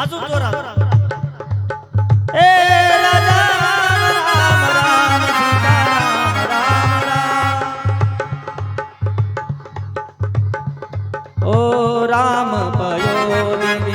अजून जोरात. ओ राम पयोनी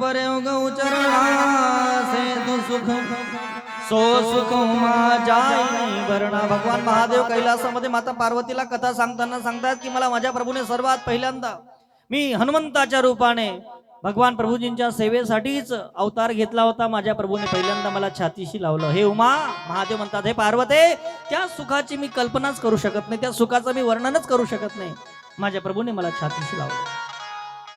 परे गौ सुख सो सुख भगवान महादेव कैलासामध्ये माता पार्वतीला कथा सांगताना सांगतात की मला माझ्या प्रभूने सर्वात पहिल्यांदा मी हनुमंताच्या रूपाने भगवान प्रभूजींच्या सेवेसाठीच अवतार घेतला होता. माझ्या प्रभूने पहिल्यांदा मला छातीशी लावलं. हे उमा महादेव म्हणतात हे पार्वते त्या सुखाची मी कल्पनाच करू शकत नाही. त्या सुखाचं मी वर्णनच करू शकत नाही. माझ्या प्रभूने मला छातीशी लावलं.